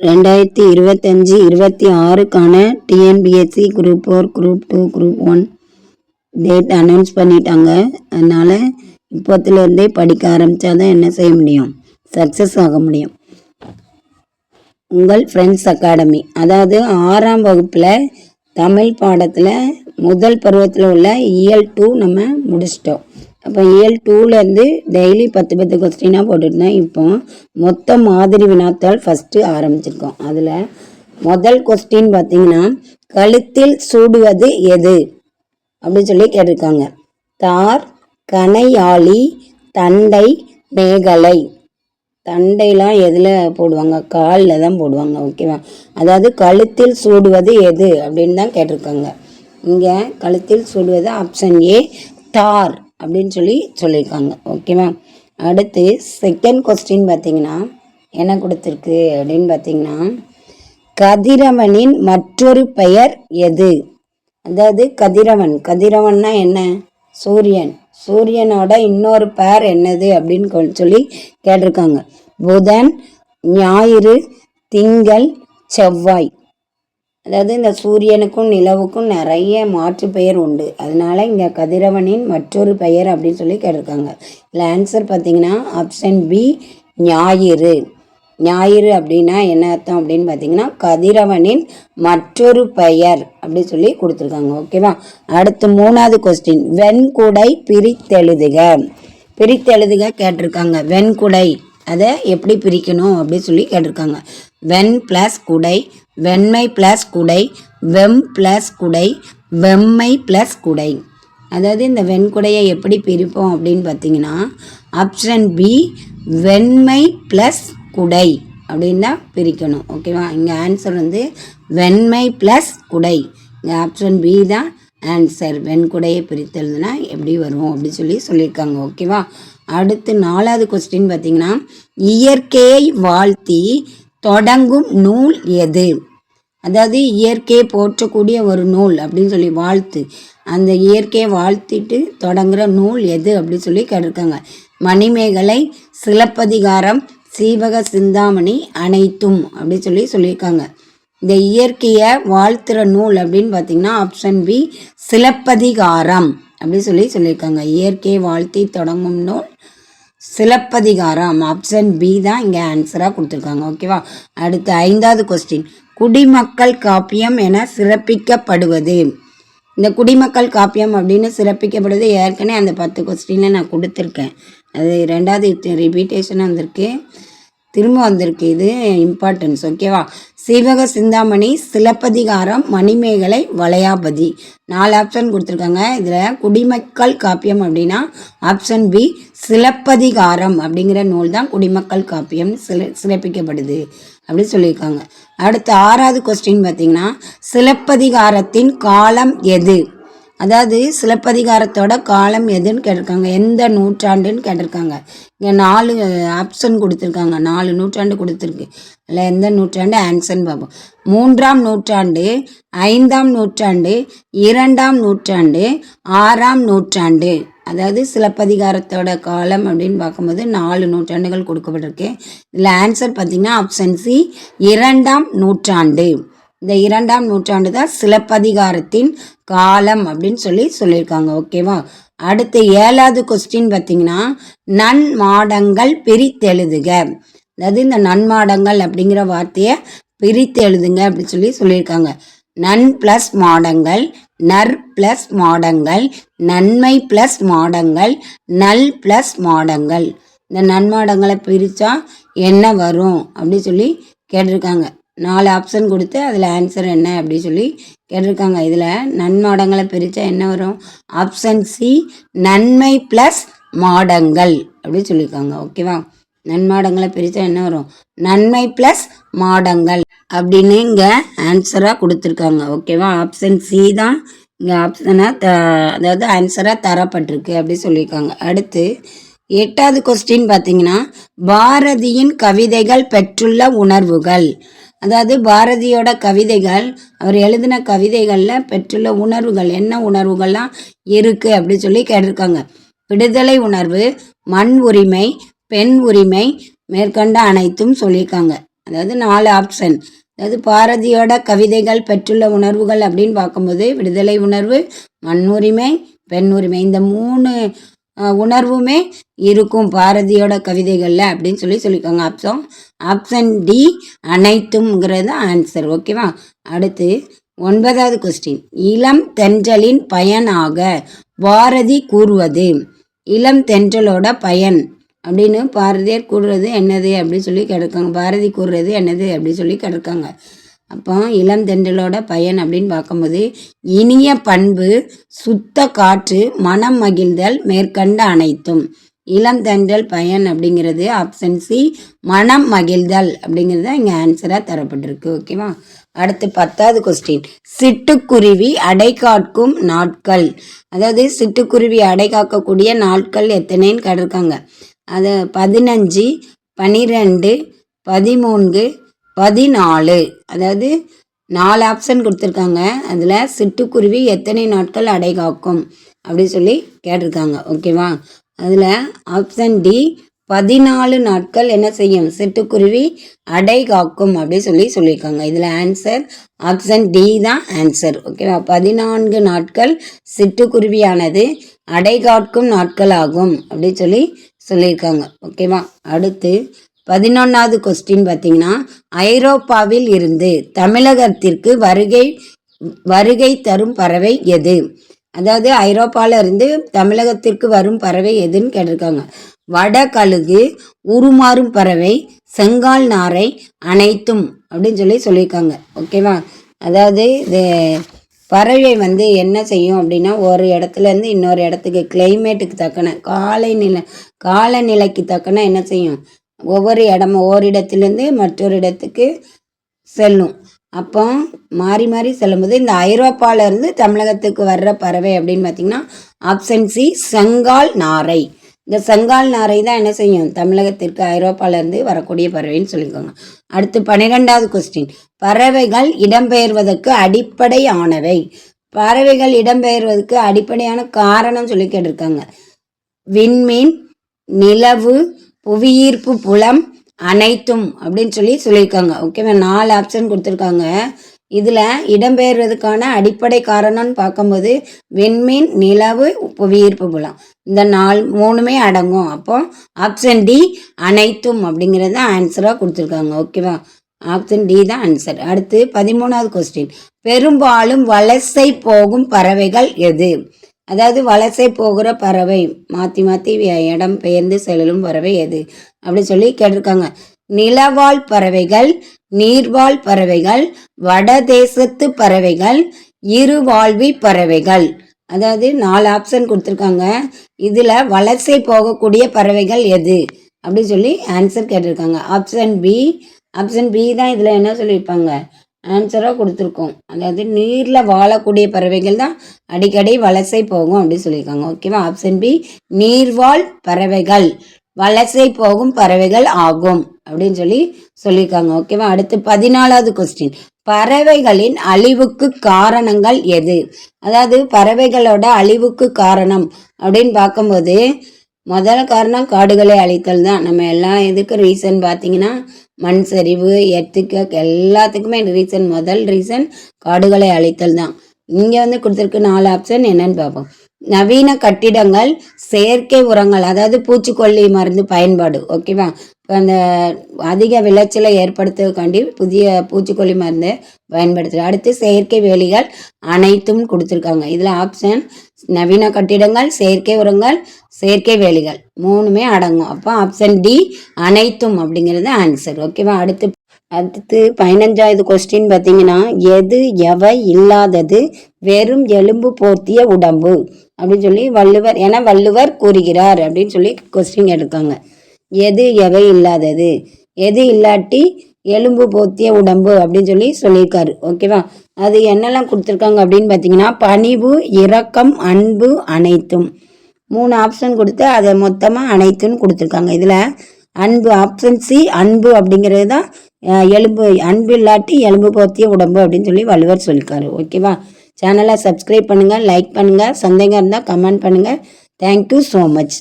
ரெண்டாயிரத்தி இருபத்தஞ்சி இருபத்தி ஆறுக்கான TNPSC group four group two group one date announce பண்ணிட்டாங்க. அதனால் இப்போத்துலேருந்தே படிக்க ஆரம்பித்தா தான் என்ன செய்ய முடியும்? சக்ஸஸ் ஆக முடியும். உங்கள் ஃப்ரெண்ட்ஸ் அகாடமி அதாவது ஆறாம் வகுப்பில் தமிழ் பாடத்தில் முதல் பருவத்தில் உள்ள இயல் டூ நம்ம முடிச்சிட்டோம். அப்போ இயல் டூலேருந்து டெய்லி பத்து பத்து கொஸ்டினாக போட்டுருந்தேன் இப்போ மொத்த மாதிரி வினாத்தால் ஃபஸ்ட்டு ஆரம்பிச்சிருக்கோம். அதில் முதல் கொஸ்டின் பார்த்தீங்கன்னா கழுத்தில் சூடுவது எது? அப்படின்னு சொல்லி கேட்டிருக்காங்க. தார் கனையாளி தண்டை மேகலை. தண்டைலாம் எதில் போடுவாங்க? காலில் தான் போடுவாங்க ஓகேவா அதாவது கழுத்தில் சூடுவது எது? அப்படின்னு தான் கேட்டிருக்காங்க. இங்கே கழுத்தில் சூடுவது ஆப்ஷன் ஏ தார். அப்படின்னு சொல்லி சொல்லியிருக்காங்க. ஓகேவா அடுத்து செகண்ட் கொஸ்டின் பார்த்தீங்கன்னா என்ன கொடுத்துருக்கு அப்படின்னு பார்த்தீங்கன்னா கதிரவனின் மற்றொரு பெயர் எது? அதாவது கதிரவன். கதிரவன்னா என்ன? சூரியன். சூரியனோட இன்னொரு பேர் என்னது அப்படின்னு கொ- சொல்லி கேட்டிருக்காங்க. புதன் ஞாயிறு திங்கள் செவ்வாய். அதாவது இந்த சூரியனுக்கும் நிலவுக்கும் நிறைய மாற்று பெயர் உண்டு. அதனால இங்கே கதிரவனின் மற்றொரு பெயர் அப்படின்னு சொல்லி கேட்டிருக்காங்க. இதில் ஆன்சர் பார்த்தீங்கன்னா ஆப்ஷன் பி ஞாயிறு. ஞாயிறு அப்படின்னா என்ன அர்த்தம் அப்படின்னு பார்த்தீங்கன்னா கதிரவனின் மற்றொரு பெயர் அப்படி சொல்லி கொடுத்துருக்காங்க. ஓகேவா அடுத்து மூணாவது கொஸ்டின் வெண்குடை பிரித்தெழுதுக. பிரித்தெழுதுக கேட்டிருக்காங்க. வெண்குடை. அதை எப்படி பிரிக்கணும் அப்படின்னு சொல்லி கேட்டிருக்காங்க. வெண் ப்ளஸ் குடை வெண்மை ப்ளஸ் குடை வெம் ப்ளஸ் குடை வெம்மை ப்ளஸ் குடை. அதாவது இந்த வெண்குடையை எப்படி பிரிப்போம் அப்படின்னு பார்த்தீங்கன்னா ஆப்ஷன் பி வெண்மை ப்ளஸ் குடை அப்படின்னு தான் பிரிக்கணும். ஓகேவா இங்கே ஆன்சர் வந்து வெண்மை ப்ளஸ் குடை. இங்கே ஆப்ஷன் பி தான் ஆன்சர் வெண்குடையை பிரித்தெழுதுனா எப்படி வரும் அப்படி சொல்லி சொல்லியிருக்காங்க. ஓகேவா அடுத்து நாலாவது கொஸ்டின் பார்த்தீங்கன்னா இயற்கையை வாழ்த்தி தொடங்கும் நூல் எது? அதாவது இயற்கையை போற்றக்கூடிய ஒரு நூல் அப்படின்னு சொல்லி வாழ்த்து. அந்த இயற்கையை வாழ்த்திட்டு தொடங்குற நூல் எது அப்படின்னு சொல்லி கேட்டிருக்காங்க. மணிமேகலை சிலப்பதிகாரம் சீவக சிந்தாமணி அனைத்தும் அப்படி சொல்லி சொல்லியிருக்காங்க. இந்த இயற்கையை வாழ்த்துற நூல் அப்படின்னு பார்த்தீங்கன்னா ஆப்ஷன் பி சிலப்பதிகாரம் அப்படின்னு சொல்லி சொல்லியிருக்காங்க. இயற்கையை வாழ்த்தி தொடங்கும் நூல் சிலப்பதிகாரம். ஆப்ஷன் பி தான் இங்கே ஆன்சராக கொடுத்துருக்காங்க. ஓகேவா அடுத்து ஐந்தாவது கொஸ்டின் குடிமக்கள் காப்பியம் என சிறப்பிக்கப்படுவது. இந்த குடிமக்கள் காப்பியம் அப்படின்னு சிறப்பிக்கப்படுவது ஏற்கனவே அந்த பத்து கொஸ்டினில் நான் கொடுத்துருக்கேன். அது ரெண்டாவது ரிப்பீட்டேஷன் வந்திருக்கு. திரும்ப வந்திருக்கு. இது இம்பார்ட்டன்ஸ் ஓகேவா சீவக சிந்தாமணி சிலப்பதிகாரம் மணிமேகலை வளையாபதி. நாலு ஆப்ஷன் கொடுத்துருக்காங்க. இதில் குடிமக்கள் காப்பியம் அப்படின்னா ஆப்ஷன் பி சிலப்பதிகாரம் அப்படிங்கிற நூல் தான் குடிமக்கள் காப்பியம் சில சிறப்பிக்கப்படுது அப்படின்னு சொல்லியிருக்காங்க. அடுத்து ஆறாவது கொஸ்டின் பார்த்தீங்கன்னா சிலப்பதிகாரத்தின் காலம் எது? அதாவது சிலப்பதிகாரத்தோட காலம் எதுன்னு கேட்டிருக்காங்க. எந்த நூற்றாண்டுன்னு கேட்டிருக்காங்க. இங்கே நாலு ஆப்ஷன் கொடுத்துருக்காங்க. நாலு நூற்றாண்டு கொடுத்துருக்கு. இல்லை எந்த நூற்றாண்டு? ஆன்சர்னு பார்ப்போம் மூன்றாம் நூற்றாண்டு ஐந்தாம் நூற்றாண்டு இரண்டாம் நூற்றாண்டு ஆறாம் நூற்றாண்டு. அதாவது சிலப்பதிகாரத்தோட காலம் அப்படின்னு பார்க்கும்போது நாலு நூற்றாண்டுகள் கொடுக்கப்பட்டிருக்கு. இதில் ஆன்சர் பார்த்தீங்கன்னா ஆப்ஷன் சி இரண்டாம் நூற்றாண்டு. இந்த இரண்டாம் நூற்றாண்டு தான் சிலப்பதிகாரத்தின் காலம் அப்படின்னு சொல்லி சொல்லியிருக்காங்க ஓகேவா? அடுத்து ஏழாவது கொஸ்டின் பார்த்தீங்கன்னா நன்மாடங்கள் பிரித்தெழுதுக. அதாவது இந்த நன்மாடங்கள் அப்படிங்கிற வார்த்தையை பிரித்து எழுதுங்க அப்படின்னு சொல்லி சொல்லியிருக்காங்க. நன் ப்ளஸ் மாடங்கள் நர் ப்ளஸ் மாடங்கள் நன்மை ப்ளஸ் மாடங்கள் நல் ப்ளஸ் மாடங்கள். இந்த நன்மாடங்களை பிரித்தா என்ன வரும் அப்படின்னு சொல்லி கேட்டிருக்காங்க. நாலு ஆப்ஷன் கொடுத்து அதில் ஆன்சர் என்ன அப்படின்னு சொல்லி கேட்டிருக்காங்க. இதில் நன்மாடங்களை பிரித்தா என்ன வரும்? ஆப்ஷன் சி நன்மை ப்ளஸ் மாடங்கள் அப்படி சொல்லியிருக்காங்க. ஓகேவா நன்மாடங்களை பிரித்தா என்ன வரும்? நன்மை ப்ளஸ் மாடங்கள் அப்படின்னு இங்கே ஆன்சராக கொடுத்துருக்காங்க. ஓகேவா ஆப்ஷன் சி தான் இங்கே ஆப்ஷனாக த அதாவது ஆன்சராக தரப்பட்டிருக்கு அப்படி சொல்லியிருக்காங்க. அடுத்து எட்டாவது கொஸ்டின் பார்த்தீங்கன்னா பாரதியின் கவிதைகள் பெற்றுள்ள உணர்வுகள். அதாவது பாரதியோட கவிதைகள் அவர் எழுதின கவிதைகளில் பெற்றுள்ள உணர்வுகள் என்ன உணர்வுகள்லாம் இருக்குது அப்படின்னு சொல்லி கேட்டிருக்காங்க. விடுதலை உணர்வு மண் உரிமை பெண் உரிமை மேற்கண்ட அனைத்தும் சொல்லியிருக்காங்க. அதாவது நாலு ஆப்ஷன் அதாவது பாரதியோட கவிதைகள் பெற்றுள்ள உணர்வுகள் அப்படின்னு பார்க்கும்போது விடுதலை உணர்வு மண் உரிமை பெண் உரிமை இந்த மூணு உணர்வுமே இருக்கும் பாரதியோட கவிதைகளில் அப்படின்னு சொல்லி சொல்லியிருக்காங்க ஆப்ஷன் ஆப்ஷன் டி அனைத்தும்ங்கிறது ஆன்சர் ஓகேவா அடுத்து ஒன்பதாவது கொஸ்டின் இளம் தென்றலின் பயனாக பாரதி கூறுவது. இளம் தென்றலோட பயன் அப்படின்னு பாரதியார் கூறுறது என்னது அப்படின்னு சொல்லி கிடக்காங்க பாரதி கூறுறது என்னது அப்படின்னு சொல்லி கிடக்காங்க அப்போ இளம் தென்றலோட பயன் அப்படின்னு பார்க்கும்போது இனிய பண்பு சுத்த காற்று மனம் மகிழ்தல் மேற்கண்ட அனைத்தும். இளம் தென்றல் பயன் அப்படிங்கிறது ஆப்ஷன் சி மனம் மகிழ்தல் அப்படிங்கிறது தான் இங்கே ஆன்சராக தரப்பட்டிருக்கு ஓகேவா அடுத்து பத்தாவது கொஸ்டின் சிட்டுக்குருவி அடை காக்கும் நாட்கள். அதாவது சிட்டுக்குருவி அடை காக்கக்கூடிய நாட்கள் எத்தனைன்னு கேட்டிருக்காங்க. அது பதினஞ்சு பனிரெண்டு பதிமூன்று பதினாலு. அதாவது நாலு ஆப்ஷன் கொடுத்துருக்காங்க. அதில் சிட்டுக்குருவி எத்தனை நாட்கள் அடை காக்கும் அப்படி சொல்லி கேட்டிருக்காங்க. ஓகேவா அதில் ஆப்ஷன் டி பதினாலு நாட்கள் என்ன செய்யும்? சிட்டுக்குருவி அடை காக்கும் அப்படி சொல்லி சொல்லியிருக்காங்க. இதில் ஆன்சர் ஆப்ஷன் டி தான் ஆன்சர் ஓகேவா பதினான்கு நாட்கள் சிட்டுக்குருவியானது அடை காக்கும் நாட்கள் ஆகும் அப்படி சொல்லி சொல்லியிருக்காங்க. ஓகேவா அடுத்து பதினொன்றாவது கொஸ்டின் பார்த்தீங்கன்னா ஐரோப்பாவில் இருந்து தமிழகத்திற்கு வருகை வருகை தரும் பறவை எது? அதாவது ஐரோப்பாவில் இருந்து தமிழகத்திற்கு வரும் பறவை எதுன்னு கேட்டிருக்காங்க. வட கழுகு உருமாறும் பறவை செங்கால் நாரை அனைத்தும் அப்படின்னு சொல்லி சொல்லியிருக்காங்க. ஓகேவா அதாவது இது பறவை வந்து என்ன செய்யும் அப்படின்னா ஒரு இடத்துல இருந்து இன்னொரு இடத்துக்கு கிளைமேட்டுக்கு தக்கன காலை நிலை காலநிலைக்கு தக்கன என்ன செய்யும்? ஒவ்வொரு இடமும் ஓரிடத்துலேருந்து மற்றொரு இடத்துக்கு செல்லும். அப்போ மாறி மாறி செல்லும்போது இந்த ஐரோப்பாவிலேருந்து தமிழகத்துக்கு வர்ற பறவை அப்படின்னு பார்த்தீங்கன்னா ஆப்ஷன் சி செங்கால் நாரை. இந்த செங்கால் நாரை தான் என்ன செய்யும்? தமிழகத்திற்கு ஐரோப்பாவிலேருந்து வரக்கூடிய பறவைன்னு சொல்லியிருக்காங்க அடுத்து பன்னிரெண்டாவது கொஸ்டின் பறவைகள் இடம்பெயர்வதற்கு அடிப்படையானவை. பறவைகள் இடம்பெயர்வதற்கு அடிப்படையான காரணம் சொல்லி கேட்டிருக்காங்க. விண்மீன் நிலவு புவியீர்ப்பு புலம் அனைத்தும் அப்படின்னு சொல்லி சொல்லியிருக்காங்க. ஓகேவா நாலு ஆப்ஷன் கொடுத்துருக்காங்க. இதில் இடம்பெயர்வதற்கான அடிப்படை காரணம்னு பார்க்கும்போது விண்மீன் நிலவு புவியீர்ப்பு புலம். இந்த நாலு மூணுமே அடங்கும். அப்போ ஆப்ஷன் டி அனைத்தும் அப்படிங்கிறத ஆன்சராக கொடுத்துருக்காங்க. ஓகேவா ஆப்ஷன் டி தான் ஆன்சர் அடுத்து பதிமூணாவது கொஸ்டின் பெரும்பாலும் வலசை போகும் பறவைகள் எது? அதாவது வலசை போகிற பறவை மாற்றி மாற்றி இடம் பெயர்ந்து செல்லும் பறவை எது? அப்படி சொல்லி கேட்டிருக்காங்க. நிலவாழ் பறவைகள் நீர்வாழ் பறவைகள் வடதேசத்து பறவைகள் இருவாழ்வி பறவைகள். அதாவது நாலு ஆப்ஷன் கொடுத்துருக்காங்க. இதில் வலசை போகக்கூடிய பறவைகள் எது? அப்படி சொல்லி ஆன்சர் கேட்டிருக்காங்க. ஆப்ஷன் பி ஆப்ஷன் பி தான் இதில் என்ன சொல்லியிருப்பாங்க? ஆன்சராக கொடுத்துருக்கோம். அதாவது நீரில் வாழக்கூடிய பறவைகள் தான் அடிக்கடி வலசை போகும் அப்படின்னு சொல்லியிருக்காங்க. ஓகேவா ஆப்ஷன் பி நீர்வாழ் பறவைகள். வலசை போகும் பறவைகள் ஆகும் அப்படின்னு சொல்லி சொல்லியிருக்காங்க. ஓகேவா அடுத்து பதினாலாவது கொஸ்டின் பறவைகளின் அழிவுக்கு காரணங்கள் எது? அதாவது பறவைகளோட அழிவுக்கு காரணம் அப்படின்னு பார்க்கும்போது முதல் காரணம் காடுகளை அழித்தல் தான். நம்ம எல்லா இதுக்கும் ரீசன் பார்த்தீங்கன்னா மண் சரிவு எர்த்துக்கு எல்லாத்துக்குமே ரீசன் முதல் ரீசன் காடுகளை அழித்தல் தான். இங்கே வந்து கொடுத்துருக்கு நாலு ஆப்ஷன் என்னன்னு பார்ப்போம். நவீன கட்டிடங்கள் செயற்கை உரங்கள் அதாவது பூச்சிக்கொல்லி மருந்து பயன்பாடு ஓகேவா அந்த அதிக விளைச்சலை ஏற்படுத்துவதற்காண்டி புதிய பூச்சிக்கொல்லி மருந்து பயன்படுத்துகிறது அடுத்து செயற்கை வேலிகள் அனைத்தும் கொடுத்துருக்காங்க. இதில் ஆப்ஷன் நவீன கட்டிடங்கள் செயற்கை உரங்கள் செயற்கை வேலிகள். மூணுமே அடங்கும். அப்போ ஆப்ஷன் டி அனைத்தும் அப்படிங்கிறது ஆன்சர் ஓகேவா அடுத்து அடுத்து பதினஞ்சாவது கொஸ்டின் பார்த்தீங்கன்னா எது எவை இல்லாதது வெறும் எலும்பு போர்த்திய உடம்பு அப்படின்னு சொல்லி வள்ளுவர் என வள்ளுவர் கூறுகிறார் அப்படின்னு சொல்லி கொஸ்டின் எடுக்காங்க எது எவை இல்லாதது? எது இல்லாட்டி எலும்பு போர்த்திய உடம்பு அப்படின்னு சொல்லி சொல்லியிருக்காரு. ஓகேவா? அது என்னெல்லாம் கொடுத்துருக்காங்க அப்படின்னு பார்த்தீங்கன்னா பணிவு இரக்கம் அன்பு அனைத்தும். மூணு ஆப்ஷன் கொடுத்து அதை மொத்தமாக அனைத்துன்னு கொடுத்துருக்காங்க. இதில் அன்பு ஆப்ஷன் சி அன்பு அப்படிங்கிறது தான் எலும்பு அன்பு இல்லாட்டி எலும்பு போத்திய உடம்பு அப்படின்னு சொல்லி வள்ளுவர் சொல்லியிருக்காரு. ஓகேவா? சேனலை சப்ஸ்கிரைப் பண்ணுங்கள் லைக் பண்ணுங்கள் சந்தேகம் இருந்தால் கமெண்ட் பண்ணுங்கள் தேங்க்யூ ஸோ மச்